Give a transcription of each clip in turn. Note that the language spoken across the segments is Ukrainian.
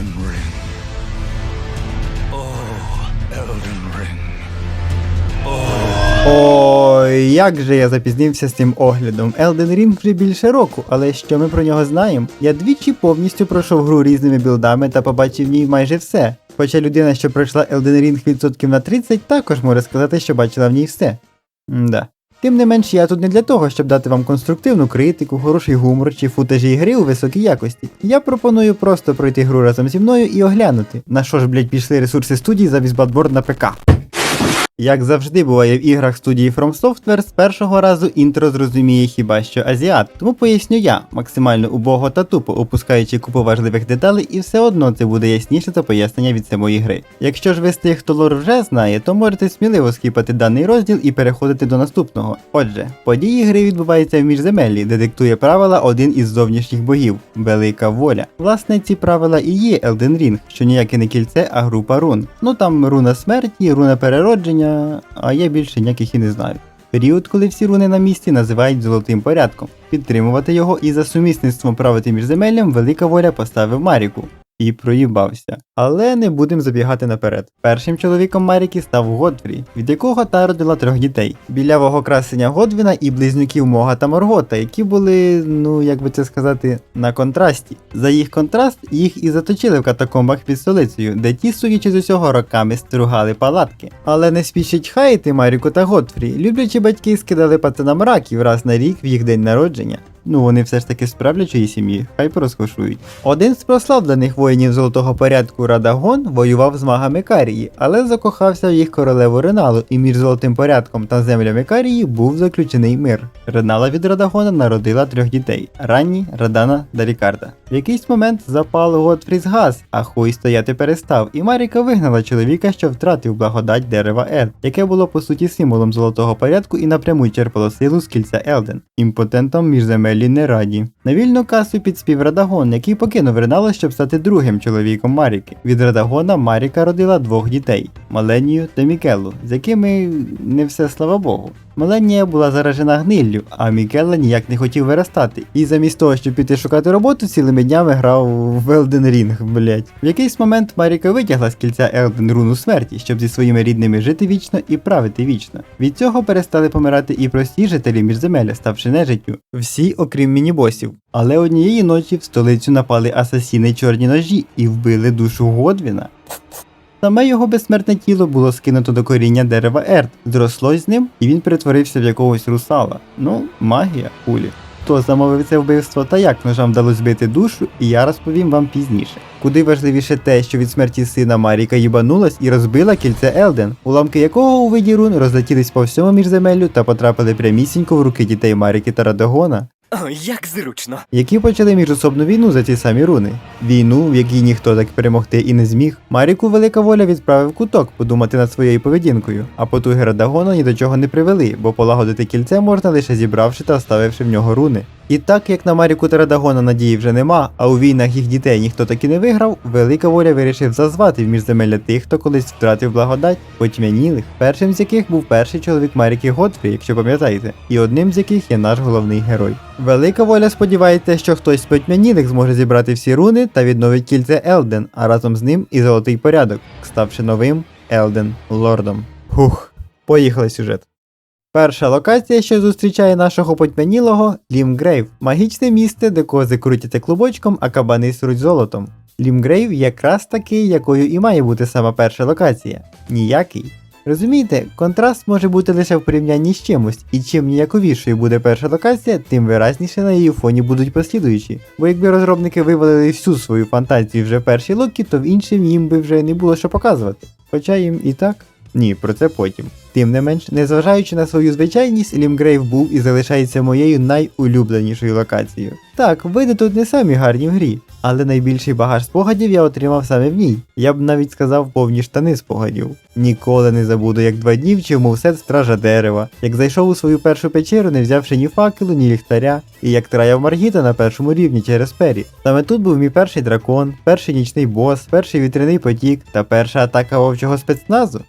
Elden Ring. Oh, Elden Ring. Ой, як же я запізнився з цим оглядом. Elden Ring вже більше року, але що ми про нього знаємо? Я двічі повністю пройшов гру різними білдами та побачив в ній майже все. Хоча людина, що пройшла Elden Ring відсотків на 30, також може сказати, що бачила в ній все. Да. Тим не менш, я тут не для того, щоб дати вам конструктивну критику, хороший гумор чи футажі ігри у високій якості. Я пропоную просто пройти гру разом зі мною і оглянути, на що ж, блять, пішли ресурси студії за Bloodborne на ПК. Як завжди буває в іграх студії From Software, з першого разу інтро зрозуміє хіба що азіат. Тому поясню я, максимально убого та тупо, опускаючи купу важливих деталей, і все одно це буде ясніше за пояснення від самої гри. Якщо ж ви з тих, хто лор вже знає, то можете сміливо скіпати даний розділ і переходити до наступного. Отже, події гри відбуваються в міжземеллі, де диктує правила один із зовнішніх богів велика воля. Власне, ці правила і є Elden Ring, що ніяке не кільце, а група рун. Ну там руна смерті, руна переродження, а я більше ніяких і не знаю. Період, коли всі руни на місці, називають золотим порядком. Підтримувати його і за сумісництвом правити міжземеллям велика воля поставив Маріку. І проїбався. Але не будемо забігати наперед. Першим чоловіком Маріки став Годфрі, від якого та родила трьох дітей: білявого красення Годвіна і близнюків Мога та Моргота, які були, ну як би це сказати, на контрасті. За їх контраст їх і заточили в катакомбах під столицею, де ті, судячи з усього, роками стругали палатки. Але не спішить хаяти Маріку та Годфрі. Люблячі батьки скидали пацанам раків раз на рік в їх день народження. Ну, вони все ж таки з сім'ї, хай порозкошують. Один з прославлених воїнів золотого порядку Радагон воював з магами Карії, але закохався в їх королеву Реналу, і між золотим порядком та землями Карії був заключений мир. Ренала від Радагона народила трьох дітей: Ранні, Радана та Рікарда. В якийсь момент запал Готфрі згас, а хуй стояти перестав, і Маріка вигнала чоловіка, що втратив благодать дерева Ед, яке було по суті символом золотого порядку і напряму черпало силу з кільця Елден. Імпотентом між земелі не раді. На вільну касу підспів Радагон, який покинув Ренала, щоб стати другим чоловіком Маріки. Від Радагона Маріка родила двох дітей Маленію та Мікелу, з якими не все слава Богу. Маленія була заражена гниллю, а Мікела ніяк не хотів виростати. І замість того, щоб піти шукати роботу, цілими днями грав в Elden Ring, блять. В якийсь момент Маріка витягла з кільця Елден руну смерті, щоб зі своїми рідними жити вічно і правити вічно. Від цього перестали помирати і прості жителі міжземелля, ставши нежиттю. Всі, окрім мінібосів. Але однієї ночі в столицю напали асасіни чорні ножі і вбили душу Годвіна. Саме його безсмертне тіло було скинуто до коріння дерева Ерт, зросло з ним, і він перетворився в якогось русала. Ну, магія, кулі. Хто замовив це вбивство та як ножам вдалося збити душу, і я розповім вам пізніше. Куди важливіше те, що від смерті сина Маріка їбанулась і розбила кільце Елден, уламки якого у виді рун розлетілись по всьому міжземеллю та потрапили прямісінько в руки дітей Маріки та Радагона, О, як зручно. які почали міжособну війну за ці самі руни. Війну, в якій ніхто так перемогти і не зміг. Маріку велика воля відправив куток подумати над своєю поведінкою, а потуги Радагона ні до чого не привели, бо полагодити кільце можна лише зібравши та оставивши в нього руни. І так як на Маріку та Радагона надії вже нема, а у війнах їх дітей ніхто так і не виграв, велика воля вирішив зазвати в міжземелля тих, хто колись втратив благодать, потьмянілих, першим з яких був перший чоловік Маріки Готфрі, якщо пам'ятаєте, і одним з яких є наш головний герой. Велика воля сподівається, що хтось з потьмянілих зможе зібрати всі руни та відновить кільце Елден, а разом з ним і золотий порядок, ставши новим Елден Лордом. Хух, поїхали сюжет. Перша локація, що зустрічає нашого потьмянілого Лімгрейв, магічне місце, де кози крутяться клубочком, а кабани сруть золотом. Лімгрейв якраз такий, якою і має бути сама перша локація. Ніякий. Розумієте, контраст може бути лише в порівнянні з чимось, і чим ніяковішою буде перша локація, тим виразніше на її фоні будуть послідуючі. Бо якби розробники вивалили всю свою фантазію вже в першій локі, то в іншим їм би вже не було що показувати. Хоча їм і так. Ні, про це потім. Тим не менш, незважаючи на свою звичайність, Лімгрейв був і залишається моєю найулюбленішою локацією. Так, види тут не самі гарні в грі, але найбільший багаж спогадів я отримав саме в ній. Я б навіть сказав повні штани спогадів. Ніколи не забуду, як два дні вчив мовсет стража дерева, як зайшов у свою першу печеру, не взявши ні факелу, ні ліхтаря, і як траяв Маргіта на першому рівні через пері. Саме тут був мій перший дракон, перший нічний бос, перший вітряний потік та перша атака вовчого спецназу.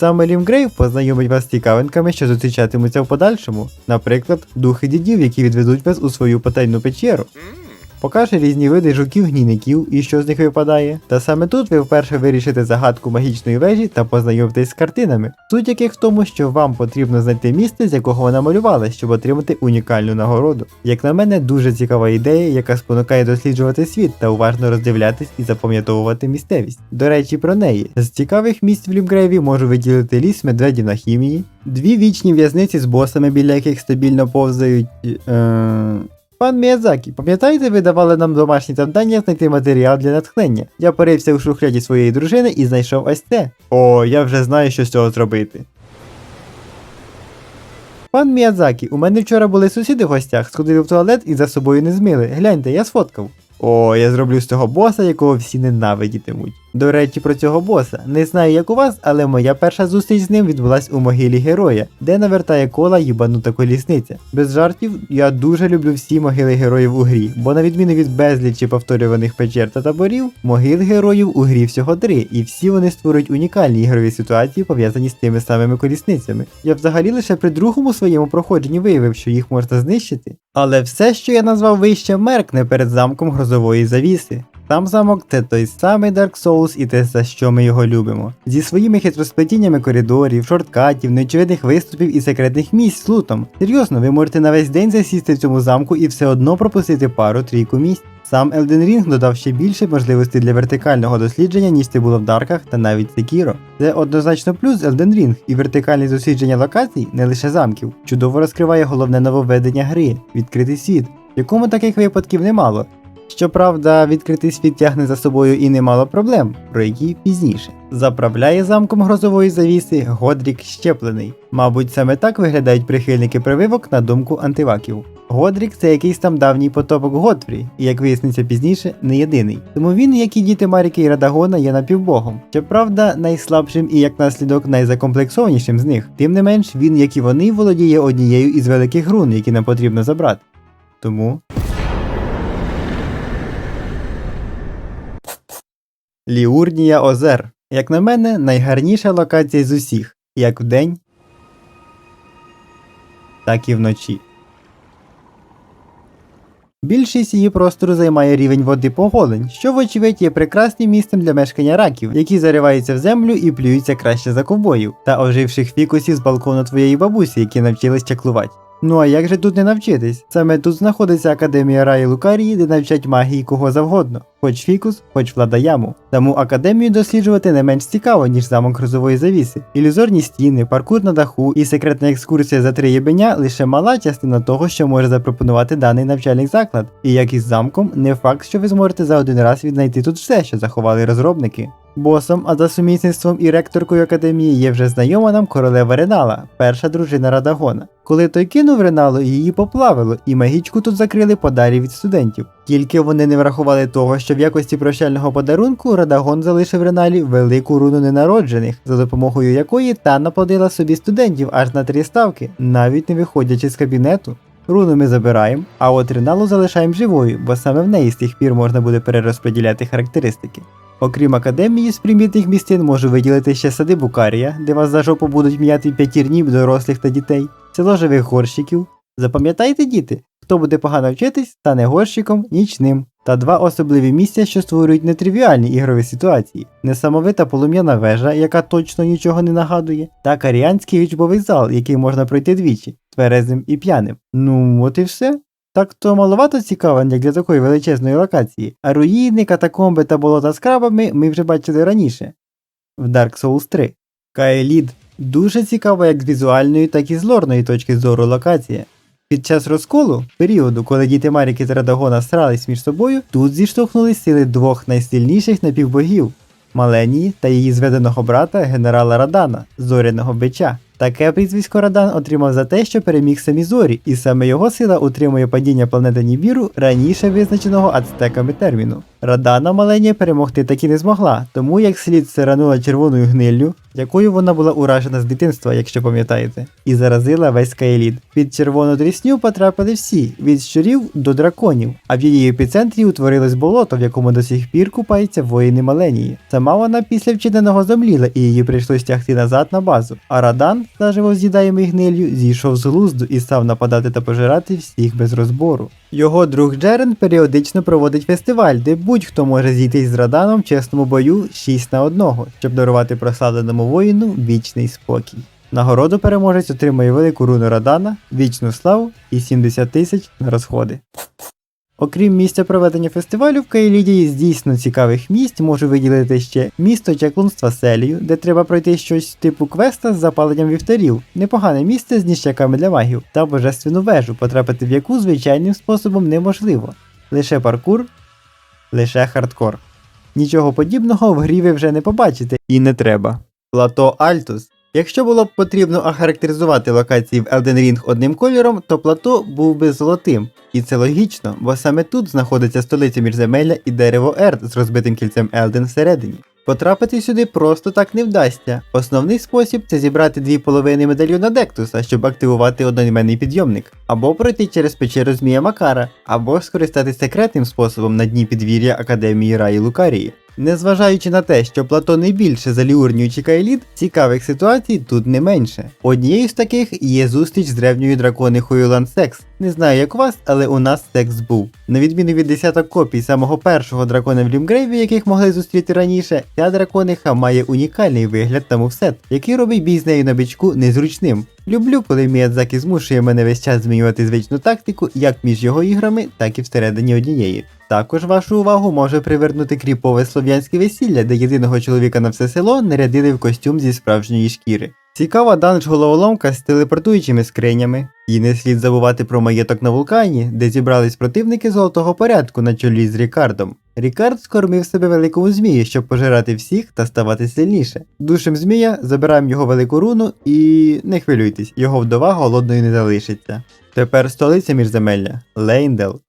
Саме Лімгрейв познайомить вас з цікавинками, що зустрічатимуться в подальшому, наприклад, духи дідів, які відведуть вас у свою потайну печеру. Покаже різні види жуків-гнійників і що з них випадає. Та саме тут ви вперше вирішите загадку магічної вежі та познайомитесь з картинами, суть яких в тому, що вам потрібно знайти місце, з якого вона малювала, щоб отримати унікальну нагороду. Як на мене, дуже цікава ідея, яка спонукає досліджувати світ та уважно роздивлятись і запам'ятовувати місцевість. До речі, про неї з цікавих місць в Лімгрейві можу виділити ліс медведів на хімії, дві вічні в'язниці з босами, біля яких стабільно повзають. Е... Пан Міязакі, пам'ятаєте, ви давали нам домашні завдання знайти матеріал для натхнення? Я порився у шухляді своєї дружини і знайшов ось це. О, я вже знаю, що з цього зробити. Пан Міядзакі, у мене вчора були сусіди в гостях, сходили в туалет і за собою не змили. Гляньте, я сфоткав. О, я зроблю з цього боса, якого всі ненавидітимуть. До речі, про цього боса. Не знаю, як у вас, але моя перша зустріч з ним відбулась у могилі героя, де навертає кола їбанута колісниця. Без жартів, я дуже люблю всі могили героїв у грі, бо на відміну від безлічі повторюваних печер та таборів, могил героїв у грі всього три, і всі вони створюють унікальні ігрові ситуації, пов'язані з тими самими колісницями. Я взагалі лише при другому своєму проходженні виявив, що їх можна знищити. Але все, що я назвав вище, меркне перед замком грозової завіси. Сам замок це той самий Dark Souls і те, за що ми його любимо. Зі своїми хитросплетіннями коридорів, шорткатів, неочевидних виступів і секретних місць з лутом. Серйозно, ви можете на весь день засісти в цьому замку і все одно пропустити пару-трійку місць. Сам Elden Ring додав ще більше можливостей для вертикального дослідження, ніж це було в Дарках та навіть Sekiro. Це однозначно плюс Elden Ring, і вертикальне дослідження локацій, не лише замків, чудово розкриває головне нововведення гри відкритий світ, в якому таких випадків немало. Щоправда, відкритий світ тягне за собою і немало проблем, про які пізніше. Заправляє замком грозової завіси Годрік щеплений. Мабуть, саме так виглядають прихильники прививок на думку антиваків. Годрік це якийсь там давній потопок Готфрі, і як виясниться пізніше, не єдиний. Тому він, як і діти Маріки і Радагона, є напівбогом. Щоправда, найслабшим і як наслідок найзакомплексованішим з них. Тим не менш, він, як і вони, володіє однією із великих рун, які нам потрібно забрати. Тому. Ліурнія озер. Як на мене, найгарніша локація з усіх, як вдень, так і вночі. Більшість її простору займає рівень води поголень, що, вочевидь, є прекрасним місцем для мешкання раків, які зариваються в землю і плюються краще за ковбоїв, та оживших фікусів з балкону твоєї бабусі, які навчились чаклувати. Ну а як же тут не навчитись? Саме тут знаходиться Академія Раї Лукарії, де навчать магії кого завгодно, хоч фікус, хоч владаяму. Тому академію досліджувати не менш цікаво, ніж замок грозової завіси. Ілюзорні стіни, паркур на даху і секретна екскурсія за три єбеня лише мала частина того, що може запропонувати даний навчальний заклад. І як із замком, не факт, що ви зможете за один раз віднайти тут все, що заховали розробники. Босом, а за сумісництвом і ректоркою академії є вже знайома нам королева Ренала, перша дружина Радагона. Коли той кинув Реналу, її поплавило, і магічку тут закрили подарі від студентів. Тільки вони не врахували того, що в якості прощального подарунку Радагон залишив Реналі велику руну ненароджених, за допомогою якої та наплодила собі студентів аж на три ставки, навіть не виходячи з кабінету. Руну ми забираємо, а от Реналу залишаємо живою, бо саме в неї з тих пір можна буде перерозподіляти характеристики. Окрім академії з примітних місцин, можу виділити ще сади Букарія, де вас за жопу будуть м'яти п'ятірні дорослих та дітей, село живих горщиків. Запам'ятайте, діти, хто буде погано вчитись, стане горщиком нічним. Та два особливі місця, що створюють нетривіальні ігрові ситуації: несамовита полум'яна вежа, яка точно нічого не нагадує, та каріанський вічбовий зал, який можна пройти двічі, тверезним і п'яним. Ну, от і все. Так то маловато як для такої величезної локації, а руїни, катакомби та болота з крабами ми вже бачили раніше в Dark Souls 3. Каелід дуже цікава як з візуальної, так і з лорної точки зору локація. Під час розколу, періоду, коли діти Маріки та Радагона срались між собою, тут зіштовхнулись сили двох найсильніших напівбогів Маленії та її зведеного брата генерала Радана, зоряного бича. Таке прізвисько Радан отримав за те, що переміг самі зорі, і саме його сила утримує падіння планети Нібіру раніше визначеного ацтеками терміну. Радана Маленія перемогти так і не змогла, тому як слід сиранула червоною гниллю, якою вона була уражена з дитинства, якщо пам'ятаєте, і заразила весь Каеліт. Під червону дрісню потрапили всі, від щурів до драконів, а в її епіцентрі утворилось болото, в якому до сих пір купаються воїни Маленії. Сама вона після вчиненого зомліла і її прийшлось тягти назад на базу. А Радан, заживо з'їдаємий гниллю, зійшов з глузду і став нападати та пожирати всіх без розбору. Його друг Джерен періодично проводить фестиваль, де будь-хто може зійтись з Раданом в чесному бою 6 на 1, щоб дарувати прославленому воїну вічний спокій. Нагороду переможець отримує велику руну Радана, вічну славу і 70 тисяч на розходи. Окрім місця проведення фестивалю, в Каїлідії з дійсно цікавих місць можу виділити ще місто чаклунства Селію, де треба пройти щось типу квеста з запаленням вівтарів, непогане місце з ніщаками для магів, та божественну вежу, потрапити в яку звичайним способом неможливо. Лише паркур, лише хардкор. Нічого подібного в грі ви вже не побачите і не треба. Плато Альтус. Якщо було б потрібно охарактеризувати локації в Elden Ring одним кольором, то плато був би золотим. І це логічно, бо саме тут знаходиться столиця міжземелля і дерево Ерд з розбитим кільцем Елден всередині. Потрапити сюди просто так не вдасться. Основний спосіб це зібрати дві половини медальйона Дектуса, щоб активувати одноіменний підйомник, або пройти через печеру Змія Макара, або скористатися секретним способом на дні підвір'я Академії Раї Лукарії. Незважаючи на те, що плато не більше за Ліурнію чи Кайліт, цікавих ситуацій тут не менше. Однією з таких є зустріч з древньою драконихою Лансекс. Не знаю як у вас, але у нас секс був. На відміну від десяток копій самого першого дракона в Лімгрейві, яких могли зустріти раніше, ця дракониха має унікальний вигляд та мувсет, який робить бій з нею на бичку незручним. Люблю, коли Міядзакі змушує мене весь час змінювати звичну тактику як між його іграми, так і всередині однієї. Також вашу увагу може привернути кріпове слов'янське весілля, де єдиного чоловіка на все село нарядили в костюм зі справжньої шкіри. Цікава данж головоломка з телепортуючими скринями. І не слід забувати про маєток на вулкані, де зібрались противники золотого порядку на чолі з Рікардом. Рікард скормив себе великому змію, щоб пожирати всіх та ставати сильніше. Душем змія забираємо його велику руну і не хвилюйтесь, його вдова голодною не залишиться. Тепер столиця міжземелля Лейндел.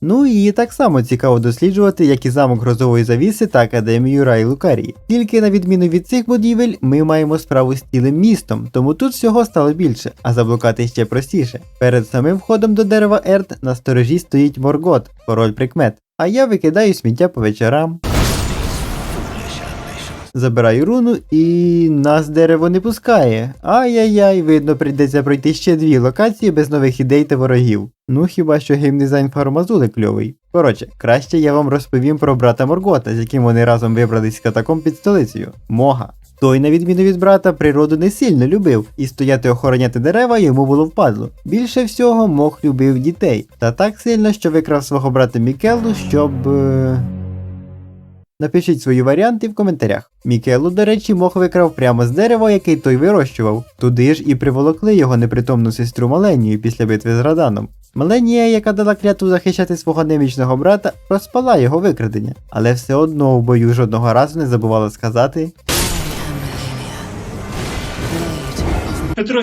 Ну її так само цікаво досліджувати, як і замок грозової завіси та академію Рай Лукарії. Тільки на відміну від цих будівель, ми маємо справу з цілим містом, тому тут всього стало більше, а заблукати ще простіше. Перед самим входом до дерева Ерт на сторожі стоїть Моргот, король прикмет. А я викидаю сміття по вечорам. Забираю руну і нас дерево не пускає. Ай-яй-яй, видно, прийдеться пройти ще дві локації без нових ідей та ворогів. Ну хіба що геймдизайн фармазули кльовий. Коротше, краще я вам розповім про брата Моргота, з яким вони разом вибрались з катаком під столицею. Мога. Той, на відміну від брата, природу не сильно любив, і стояти охороняти дерева йому було впадло. Більше всього, Мох любив дітей, та так сильно, що викрав свого брата Мікелу, щоб. Напишіть свої варіанти в коментарях. Мікелу, до речі, мох викрав прямо з дерева, який той вирощував. Туди ж і приволокли його непритомну сестру Маленію після битви з Раданом. Маленія, яка дала клятву захищати свого немічного брата, розпала його викрадення, але все одно в бою жодного разу не забувала сказати Петро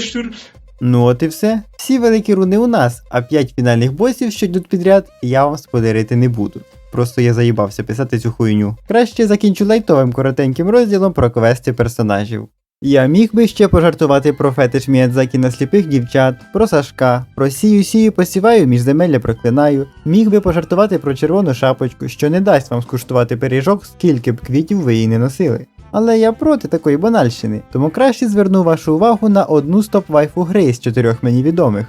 Ну от і все. Всі великі руни у нас, а 5 фінальних босів, що йдуть підряд, я вам спойлерити не буду. Просто я заїбався писати цю хуйню. Краще закінчу лайтовим коротеньким розділом про квести персонажів. Я міг би ще пожартувати про фетиш Міядзакі на сліпих дівчат, про Сашка, про сію сію посіваю, міжземелля проклинаю, міг би пожартувати про червону шапочку, що не дасть вам скуштувати пиріжок, скільки б квітів ви її не носили. Але я проти такої банальщини, тому краще зверну вашу увагу на одну стоп-вайфу гри з чотирьох мені відомих.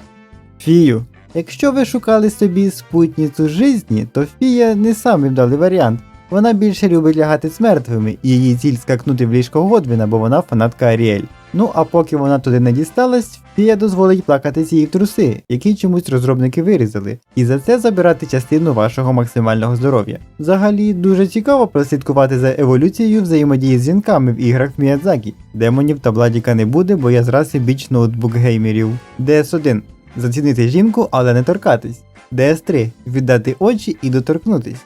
Фію. Якщо ви шукали собі спутницю житті, то Фія не самий вдалий варіант. Вона більше любить лягати з мертвими, і її ціль скакнути в ліжко Годвіна, бо вона фанатка Аріель. Ну а поки вона туди не дісталась, Фія дозволить плакати ці її труси, які чомусь розробники вирізали, і за це забирати частину вашого максимального здоров'я. Взагалі дуже цікаво прослідкувати за еволюцією взаємодії з жінками в іграх в Міядзакі. Демонів та Бладіка не буде, бо я з раси біч ноутбук геймерів. DS1. Зацінити жінку, але не торкатись. DS3. Віддати очі і доторкнутись.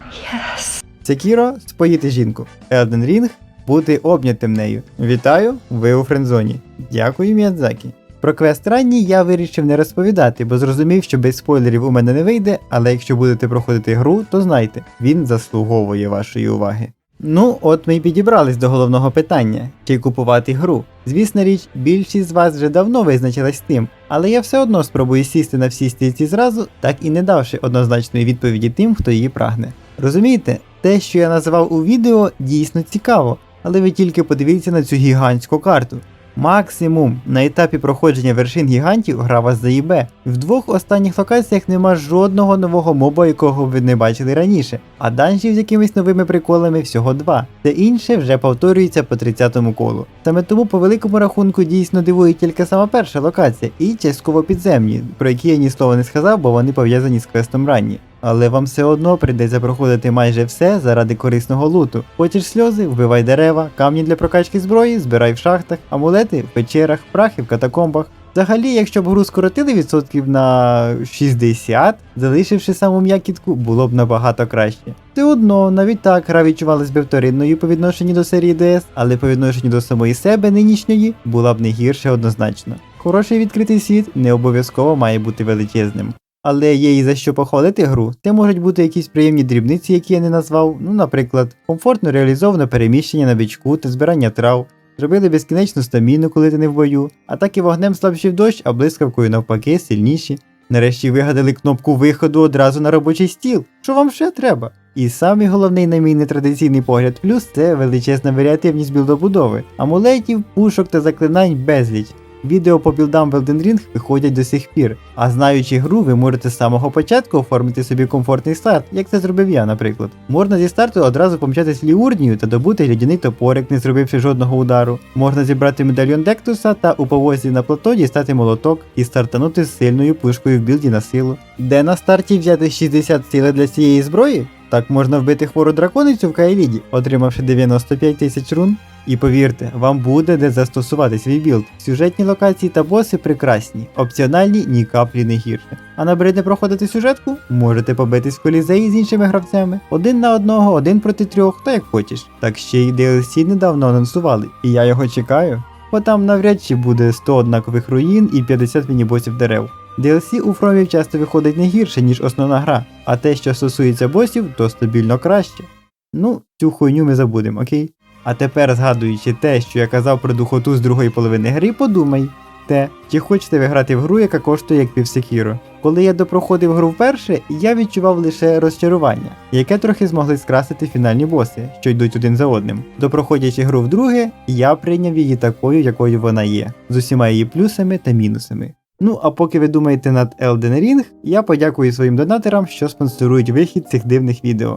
Секіро споїти жінку. Elden Ring бути обнятим нею. Вітаю, ви у френдзоні. Дякую, Міядзакі. Про квест ранній я вирішив не розповідати, бо зрозумів, що без спойлерів у мене не вийде, але якщо будете проходити гру, то знайте, він заслуговує вашої уваги. Ну, от ми й підібрались до головного питання: чи купувати гру. Звісна річ, більшість з вас вже давно визначилась тим, але я все одно спробую сісти на всі стільці зразу, так і не давши однозначної відповіді тим, хто її прагне. Розумієте, те, що я називав у відео, дійсно цікаво, але ви тільки подивіться на цю гігантську карту. Максимум на етапі проходження вершин гігантів гра вас заїбе. В двох останніх локаціях нема жодного нового моба, якого ви не бачили раніше, а данжів з якимись новими приколами всього два. Те інше вже повторюється по 30-му колу. Саме тому по великому рахунку дійсно дивує тільки сама перша локація і частково підземні, про які я ні слова не сказав, бо вони пов'язані з квестом ранні. Але вам все одно прийдеться проходити майже все заради корисного луту. Хочеш сльози, вбивай дерева, камні для прокачки зброї, збирай в шахтах, амулети в печерах, прахи в катакомбах. Взагалі, якщо б гру скоротили відсотків на 60, залишивши саму м'якітку, було б набагато краще. Все одно, навіть так гра відчувалась би вторинною по відношенню до серії DS, але по відношенню до самої себе нинішньої була б не гірше однозначно. Хороший відкритий світ не обов'язково має бути величезним. Але є і за що похвалити гру. Це можуть бути якісь приємні дрібниці, які я не назвав. Ну, наприклад, комфортно реалізоване переміщення на бичку та збирання трав. Зробили безкінечну стаміну, коли ти не в бою, атаки вогнем слабші в дощ, а блискавкою навпаки сильніші. Нарешті вигадали кнопку виходу одразу на робочий стіл. Що вам ще треба? І самий головний, на мій нетрадиційний погляд, плюс це величезна варіативність білдобудови, амулетів, пушок та заклинань безліч. Відео по білдам в Elden Ring виходять до сих пір, а знаючи гру, ви можете з самого початку оформити собі комфортний старт, як це зробив я, наприклад. Можна зі старту одразу помчатись Ліурнію та добути глядяний топорик, не зробивши жодного удару. Можна зібрати медальйон Дектуса та у повозі на плато дістати молоток і стартанути з сильною пушкою в білді на силу. Де на старті взяти 60 сили для цієї зброї? Так можна вбити хвору драконицю в Каеліді, отримавши 95 тисяч рун. І повірте, вам буде де застосувати свій білд. Сюжетні локації та боси прекрасні, опціональні ні каплі не гірше. А набридне проходити сюжетку? Можете побитись в колізеї з іншими гравцями. Один на одного, один проти трьох, та як хочеш. Так ще й DLC недавно анонсували, і я його чекаю. Бо там навряд чи буде 100 однакових руїн і 50 міні-босів дерев. DLC у фромів часто виходить не гірше, ніж основна гра, а те, що стосується босів, то стабільно краще. Ну, цю хуйню ми забудемо, окей? А тепер, згадуючи те, що я казав про духоту з другої половини гри, подумай. Те, чи хочете ви грати в гру, яка коштує як півсекіро. Коли я допроходив гру вперше, я відчував лише розчарування, яке трохи змогли скрасити фінальні боси, що йдуть один за одним. Допроходячи гру вдруге, я прийняв її такою, якою вона є, з усіма її плюсами та мінусами. Ну а поки ви думаєте над Elden Ring, я подякую своїм донатерам, що спонсорують вихід цих дивних відео.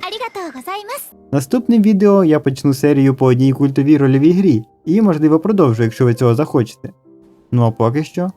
Наступним відео я почну серію по одній культовій рольовій грі, і можливо продовжу, якщо ви цього захочете. Ну а поки що.